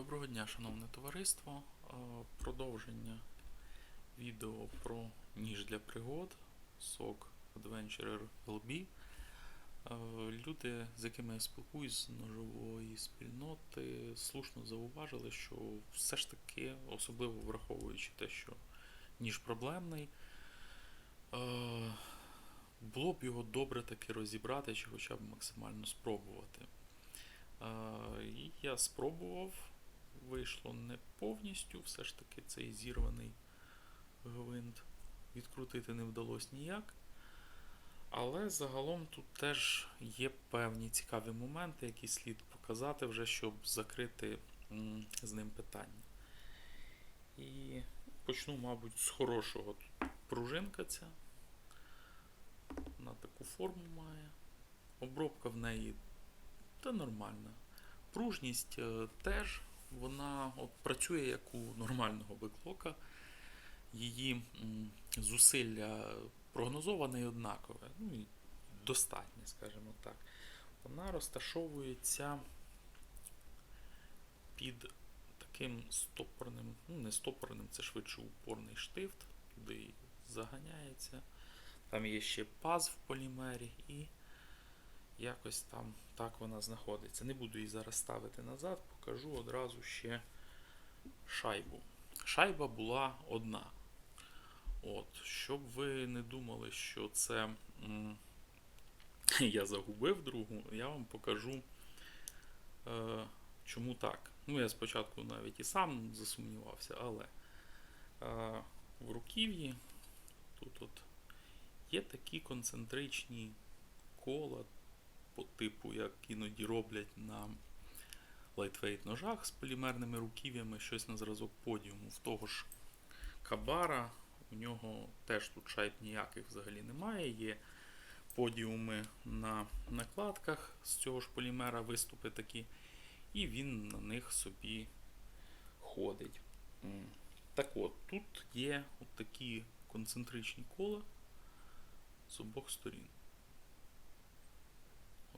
Доброго дня, шановне товариство. Е, Продовження відео про ніж для пригод SOG Adventurer LB. Е, Люди, з якими я спілкуюсь з ножової спільноти, слушно зауважили, що все ж таки, особливо враховуючи те, що ніж проблемний, е, було б його добре таки розібрати чи хоча б максимально спробувати. Я спробував, вийшло не повністю, все ж таки цей зірваний гвинт відкрутити не вдалося ніяк. Але загалом тут теж є певні цікаві моменти, які слід показати вже, щоб закрити з ним питання. І почну, мабуть, з хорошого. Тут пружинка ця. Вона таку форму має. Обробка в неї та нормальна. Пружність е, теж вона от, працює як у нормального беклока. Її зусилля прогнозоване і однакове. Ну і достатнє, скажімо так. Вона розташовується під таким стопорним, ну не стопорним, це швидше упорний штифт, туди заганяється. Там є ще паз в полімері і якось там так вона знаходиться. Не буду її зараз ставити назад, покажу одразу ще шайбу. Шайба була одна. От, щоб ви не думали, що це м, я загубив другу, я вам покажу, е, чому так. Ну, я спочатку навіть і сам засумнівався, але е, в руків'ї тут от є такі концентричні кола по типу, як іноді роблять на лайтвейт ножах з полімерними руків'ями, щось на зразок подіуму. В того ж кабара, у нього теж тут шайб ніяких взагалі немає. Є подіуми на накладках з цього ж полімера, виступи такі, і він на них собі ходить. Так от, тут є от такі концентричні кола з обох сторін.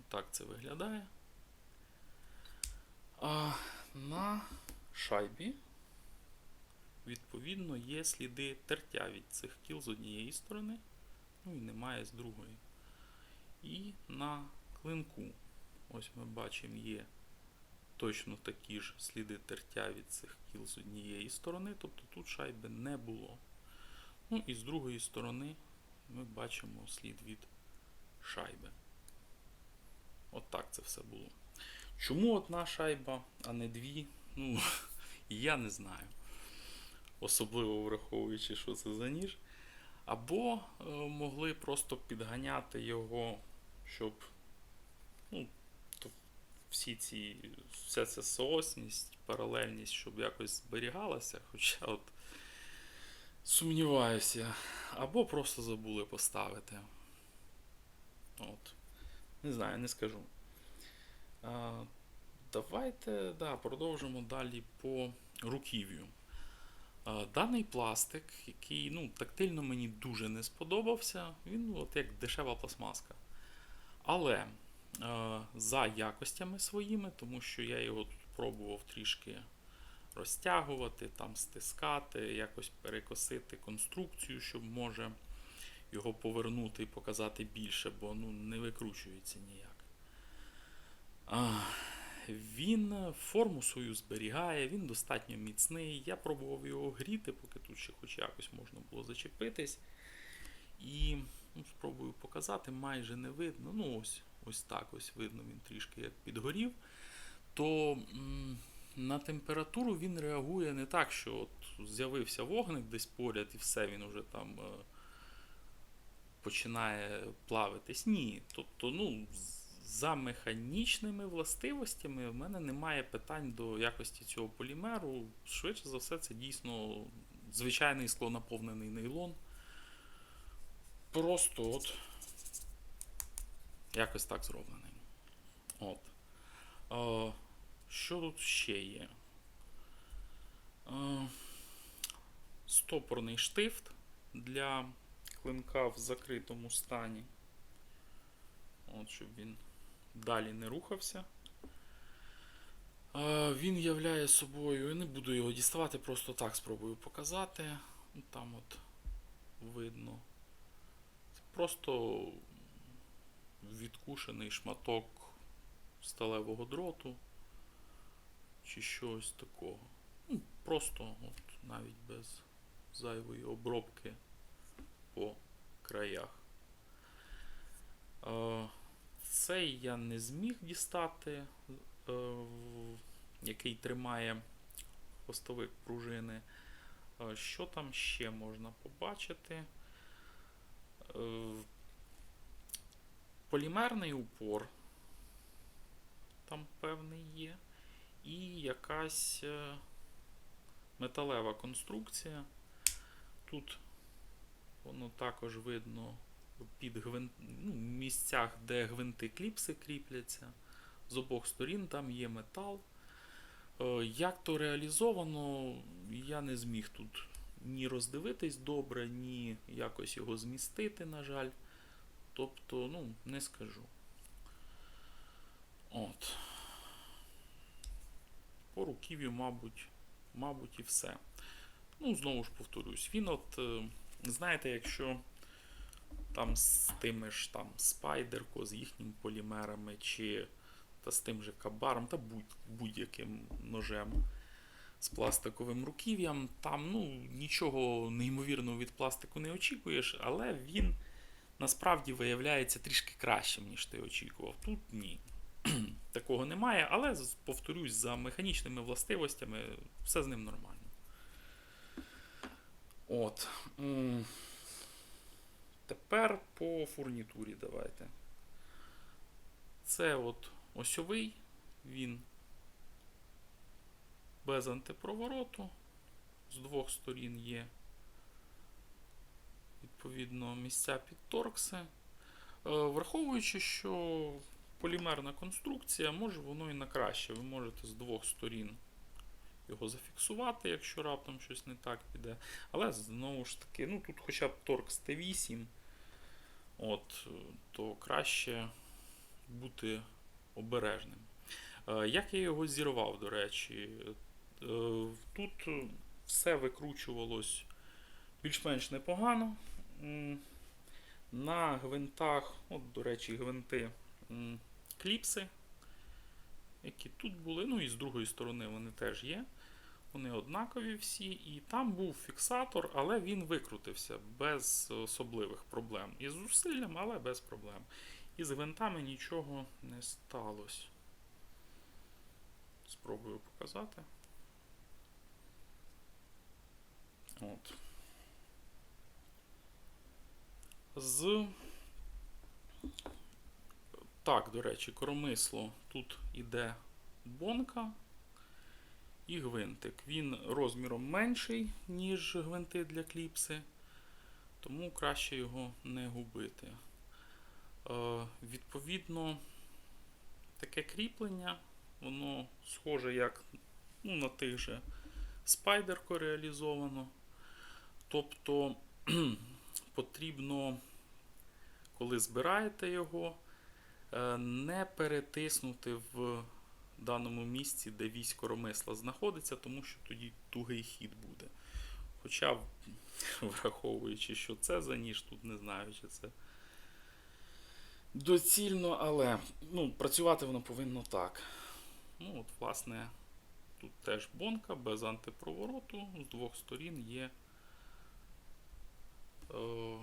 Отак це виглядає. А на шайбі, відповідно, є сліди тертя від цих кіл з однієї сторони, ну і немає з другої. І на клинку, ось ми бачимо, є точно такі ж сліди тертя від цих кіл з однієї сторони, тобто тут шайби не було. Ну і з другої сторони ми бачимо слід від шайби. От так це все було. Чому одна шайба, а не дві? Ну, я не знаю. Особливо враховуючи, що це за ніж. Або е, могли просто підганяти його, щоб ну, то всі ці, вся ця соосність, паралельність, щоб якось зберігалася. Хоча от сумніваюся. Або просто забули поставити. От. Не знаю, не скажу. А, давайте да, продовжимо далі по руків'ю. Даний пластик, який ну, тактильно мені дуже не сподобався, він от як дешева пластмаска. Але а, за якостями своїми, тому що я його тут пробував трішки розтягувати, там стискати, якось перекосити конструкцію, щоб може його повернути і показати більше, бо ну, не викручується ніяк. А, він форму свою зберігає, він достатньо міцний. Я пробував його гріти, поки тут ще хоч якось можна було зачепитись. І ну, спробую показати, майже не видно. Ну, ось ось так ось видно, він трішки як підгорів. То м, на температуру він реагує не так, що от з'явився вогник десь поряд і все, він уже там. е, починає плавитись. Ні. Тобто, ну, за механічними властивостями в мене немає питань до якості цього полімеру. Швидше за все, це дійсно звичайний склонаповнений нейлон. Просто от якось так зроблений. От. Е, що тут ще є? Е, стопорний штифт для клинка в закритому стані. От, щоб він далі не рухався. Він являє собою, я не буду його діставати, просто так спробую показати. Там от видно. Це просто відкушений шматок сталевого дроту чи щось такого. Ну, просто от, навіть без зайвої обробки по краях. Е, Цей я не зміг дістати, е, який тримає хвостовик пружини. Е, Що там ще можна побачити? Полімерний упор там певний є. І якась металева конструкція. Тут воно також видно під гвин... ну, місцях, де гвинти кліпси кріпляться. З обох сторін там є метал. Е, Як то реалізовано, я не зміг тут ні роздивитись добре, ні якось його змістити, на жаль. Тобто, ну, не скажу. От. По руків'ю, мабуть, мабуть, і все. Ну, знову ж повторюсь, він от, е, знаєте, якщо там з тими ж там спайдерко, з їхніми полімерами, чи та з тим же кабаром, та будь, будь-яким ножем з пластиковим руків'ям, там ну, нічого неймовірного від пластику не очікуєш, але він насправді виявляється трішки кращим, ніж ти очікував. Тут ні. Такого немає, але повторюсь, за механічними властивостями все з ним нормально. От. Тепер по фурнітурі давайте. Це от осьовий, він без антипровороту. З двох сторін є відповідно місця під торкси. Е, Враховуючи, що полімерна конструкція, може воно і на краще. Ви можете з двох сторін його зафіксувати, якщо раптом щось не так піде. Але знову ж таки, ну тут хоча б торкс Т8, от, то краще бути обережним. Е, Як я його зірвав, до речі, Е, тут все викручувалось більш-менш непогано. На гвинтах, от, до речі, гвинти кліпси, які тут були, ну і з другої сторони вони теж є. Вони однакові всі, і там був фіксатор, але він викрутився без особливих проблем. Із зусиллям, але без проблем. І з гвинтами нічого не сталося. Спробую показати. От. З. Так, до речі, коромисло. Тут іде бонка і гвинтик. Він розміром менший, ніж гвинти для кліпси, тому краще його не губити. Е, відповідно, таке кріплення, воно схоже як ну, на тих же спайдерко реалізовано. Тобто потрібно, коли збираєте його, е, не перетиснути в даному місці, де вісь коромисла знаходиться, тому що тоді тугий хід буде. Хоча, враховуючи, що це за ніж, тут не знаю, чи це доцільно, але ну, працювати воно повинно так. Ну, от, власне, тут теж бонка без антипровороту, з двох сторін є е,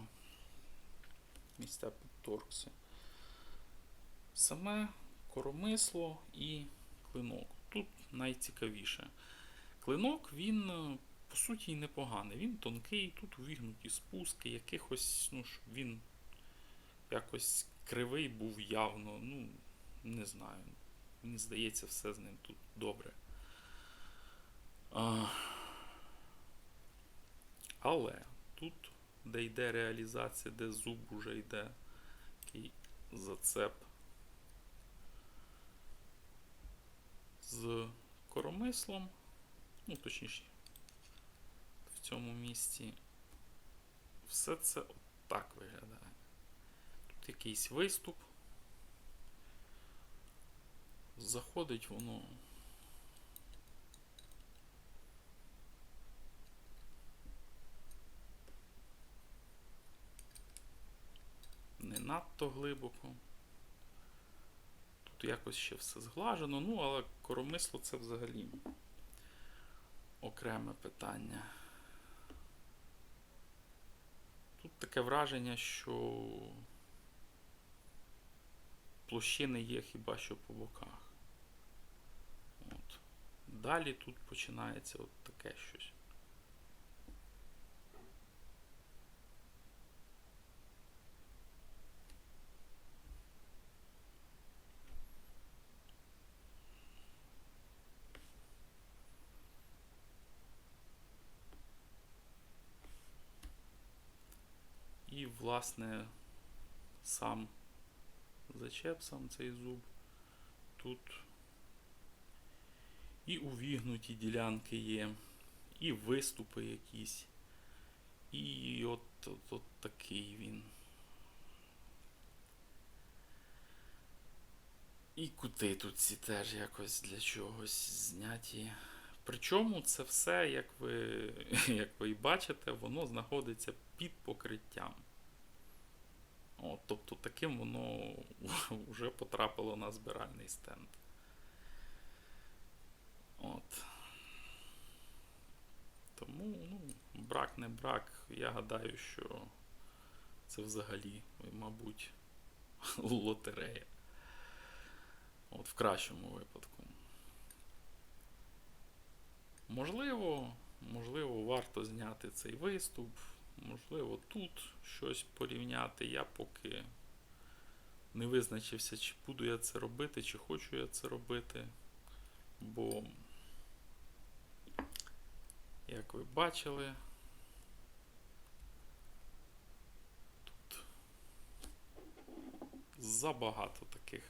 місця під. Саме коромисло і клинок. Тут найцікавіше. Клинок, він, е, по суті, непоганий. Він тонкий, тут увігнуті спуски, якихось, ну, ж, він якось кривий був явно. Ну, не знаю. Мені здається, все з ним тут добре. А, але тут, де йде реалізація, де зуб уже йде такий зацеп з коромислом, ну, точніше, в цьому місці все це отак виглядає. Тут якийсь виступ. Заходить воно. Не надто глибоко. Тут якось ще все зглажено, ну, але коромисло це взагалі окреме питання. Тут таке враження, що площини є хіба що по боках. От. Далі тут починається от таке щось. І, власне, сам зачеп, сам цей зуб. Тут і увігнуті ділянки є, і виступи якісь. І от, от, от такий він. І кути тут ці теж якось для чогось зняті. Причому це все, як ви, як ви і бачите, воно знаходиться під покриттям. От, тобто таким воно вже потрапило на збиральний стенд. От. Тому, ну, брак не брак, я гадаю, що це взагалі, мабуть, лотерея. От в кращому випадку. Можливо, можливо, варто зняти цей виступ. Можливо, тут щось порівняти. Я поки не визначився, чи буду я це робити, чи хочу я це робити. Бо, як ви бачили, тут забагато таких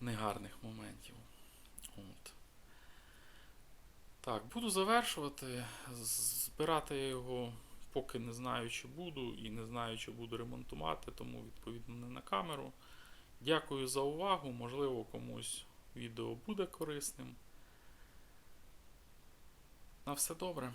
негарних моментів. От. Так, буду завершувати. Збирати я його поки не знаю, чи буду, і не знаю, чи буду ремонтувати, тому відповідно не на камеру. Дякую за увагу. Можливо, комусь відео буде корисним. На все добре.